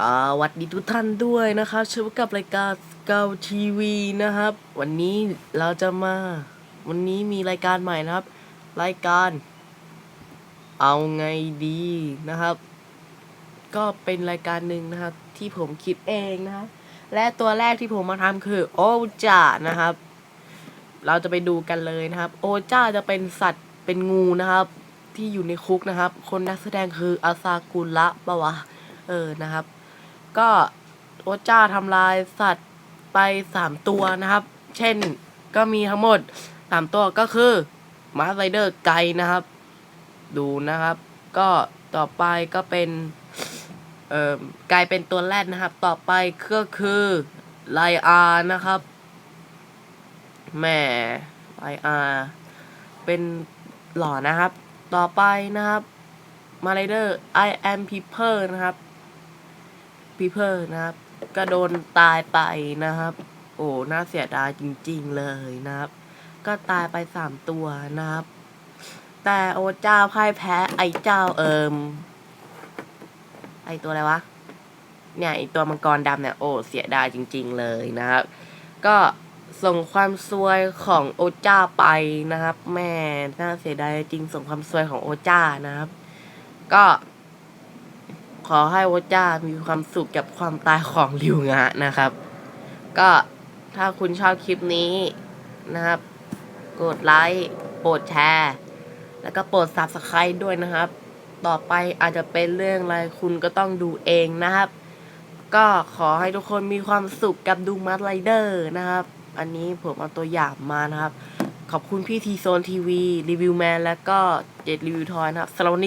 สวัสดีทุกท่านด้วยนะครับเชิญกับรายการเกาทีวีนะครับ วันนี้เราจะมา วันนี้มีรายการใหม่นะครับ รายการ เอาไงดีนะครับ ก็เป็นรายการหนึ่งนะครับ ที่ผมคิดเองนะครับ และตัวแรกที่ผมมาทำคือโอจ่านะครับ เราจะไปดูกันเลยนะครับ โอจ้าจะเป็นสัตว์เป็นงูนะครับ ที่อยู่ในคุกนะครับ คนนักแสดงคืออาซากุระปะวะเออ นะครับ ก็โอจ้าทำลายสัตว์ไปสามตัวนะครับ เช่นก็มีทั้งหมดสามตัวก็คือมาสไ i เดอร์ไกนะครับ ดูนะครับ ก็ต่อไปก็เป็นเอ่อกลายเป็นตัวแรกนะครับ ต่อไปก็คือไลอานะครับแหม่ไลอาเป็นหล่อนะครับ ต่อไปนะครับมาไรเดอร์ I am people นะครับ people นะครับ ก็โดนตายไปนะครับ โอ้น่าเสียดายจริง ๆ เลยนะครับ ก็ตายไปสามตัวนะครับ แต่โอเจ้าพ่ายแพ้ไอเจ้าเอิมไอตัวอะไรวะ เนี่ยไอตัวมังกรดำเนี่ยโอ้เสียดายจริง ๆ เลยนะครับ ก็ส่งความซวยของโอจ้าไปนะครับ แม่น่าเสียดายจริงส่งความซวยของโอจ้านะครับ ก็ ขอให้โอจ้ามีความสุขกับความตายของริวงะนะครับ ก็ถ้าคุณชอบคลิปนี้นะครับ กดไลค์โปรดแชร์ แล้วก็โปรด subscribe ด้วยนะครับ ต่อไปอาจจะเป็นเรื่องอะไรคุณก็ต้องดูเองนะครับ ก็ขอให้ทุกคนมีความสุขกับดูมาร์ไรเดอร์นะครับ อันนี้ผมเอาตัวอย่างมานะครับ ขอบคุณพี่ทีโซนทีวีรีวิวแมนแล้วก็เจ็ดรีวิวทอยนะครับสำหรับวันนี้